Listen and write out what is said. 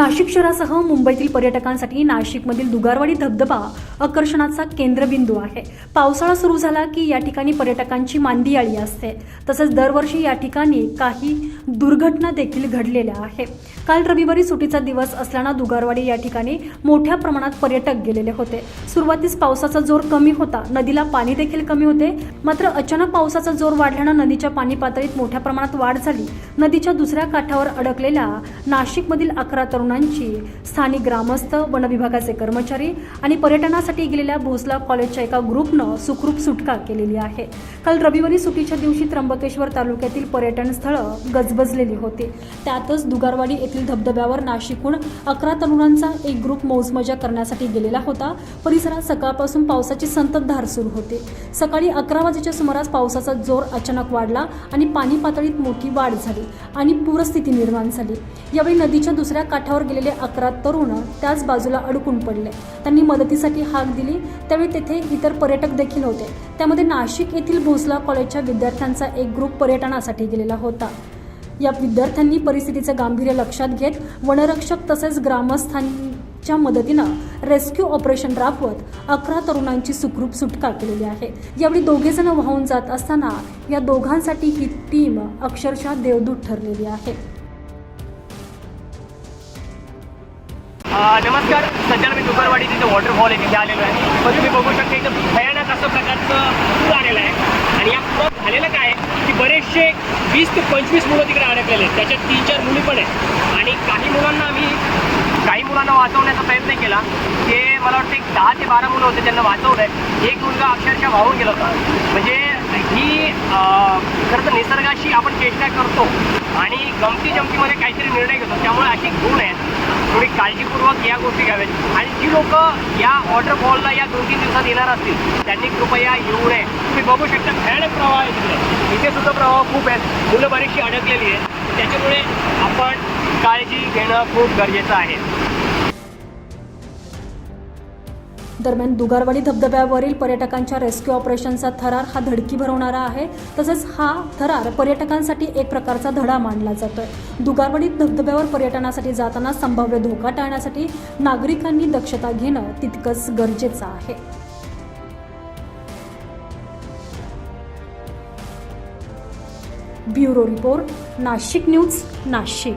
नाशिक शहरासह मुंबईतील पर्यटकांसाठी नाशिकमधील दुगारवाडी धबधबा आकर्षणाचा केंद्रबिंदू आहे. पावसाळा सुरू झाला की या ठिकाणी पर्यटकांची मांदियाळी असते. तसंच दरवर्षी या ठिकाणी काही दुर्घटना देखील घडलेल्या आहे. काल रविवारी सुटीचा दिवस असल्यानं दुगारवाडी या ठिकाणी मोठ्या प्रमाणात पर्यटक गेलेले होते. सुरुवातीस पावसाचा जोर कमी होता. नदीला पाणी देखील कमी होते. मात्र अचानक पावसाचा जोर वाढल्यानं नदीच्या पाणी पातळीत मोठ्या प्रमाणात वाढ झाली. नदीच्या दुसऱ्या काठावर अडकलेल्या नाशिकमधील अकरा तरुणांची स्थानिक ग्रामस्थ वन विभागाचे कर्मचारी आणि पर्यटनासाठी गेलेल्या भोसला कॉलेजच्या एका ग्रुपनं सुखरूप सुटका केलेली आहे. काल रविवारी सुटीच्या दिवशी त्र्यंबकेश्वर तालुक्यातील पर्यटन स्थळं गजबजलेली होती. त्यातच दुगारवाडी येथील धबधब्यावर नाशिकहून अकरा तरुणांचा एक ग्रुप मौजमजा करण्यासाठी गेलेला होता. परिसरात सकाळपासून पावसाची संततधार सुरू होती. सकाळी अकरा वाजेच्या सुमारास पावसाचा जोर अचानक वाढला आणि पाणी पातळीत मोठी वाढ झाली आणि पूरस्थिती निर्माण झाली. यावेळी नदीच्या दुसऱ्या काठावर गेलेले अकरा तरुण त्याच बाजूला अडकून पडले. त्यांनी मदतीसाठी हाक दिली. त्यावेळी तेथे इतर पर्यटक देखील होते. त्यामध्ये नाशिक येथील भोसला कॉलेजच्या विद्यार्थ्यांचा एक ग्रुप पर्यटनासाठी गेलेला होता. या विद्यार्थ्यांनी परिस्थितीचं गांभीर्य लक्षात घेत वनरक्षक तसेच ग्रामस्थांच्या मदतीनं रेस्क्यू ऑपरेशन राबवत अकरा तरुणांची सुखरूप सुटका केलेली आहे. यावेळी दोघे जण वाहून जात असताना या दोघांसाठी ही टीम अक्षरशः देवदूत ठरलेली आहे. नमस्कार. सध्या मी दुपारवाडी तिथे वॉटरफॉल आहे तिथे आलेलो आहे. पण तुम्ही बघू शकता इथं भयानक असं प्रकारचं पूर आलेलं आहे. आणि या झालेलं काय की बरेचसे वीस ते पंचवीस मुलं तिकडे अडकलेले आहेत. त्याच्यात तीन चार मुली पण आहेत. आणि काही मुलांना आम्ही काही मुलांना वाचवण्याचा प्रयत्न केला. ते मला वाटतं एक दहा ते बारा मुलं होते त्यांना वाचवलं आहे एक मुलगा अक्षरशः वाहून गेला होता. म्हणजे ही खरं तर निसर्गाशी आपण चेष्टा करतो आणि गमती जमतीमध्ये काहीतरी निर्णय घेतो. त्यामुळे अशी गुण आहेत. थोडी काळजीपूर्वक या गोष्टी घ्याव्यात. आणि जी लोक या वॉटरफॉलला या दोन तीन दिवसात येणार असतील त्यांनी कृपया येऊ नये. तुम्ही बघू शकता भयानक प्रवाह आहे. इथे सुद्धा प्रवाह खूप आहेत. मुलं बरीचशी अडकलेली आहेत. त्याच्यामुळे आपण काळजी घेणं खूप गरजेचं आहे. दरम्यान दुगारवाडी धबधब्यावरील पर्यटकांच्या रेस्क्यू ऑपरेशनचा थरार हा धडकी भरवणारा आहे. तसेच हा थरार पर्यटकांसाठी एक प्रकारचा धडा मानला जातोय. दुगारवाडी धबधब्यावर पर्यटनासाठी जाताना संभाव्य धोका टाळण्यासाठी नागरिकांनी दक्षता घेणं तितकंच गरजेचं आहे. Bureau report Nashik news Nashik.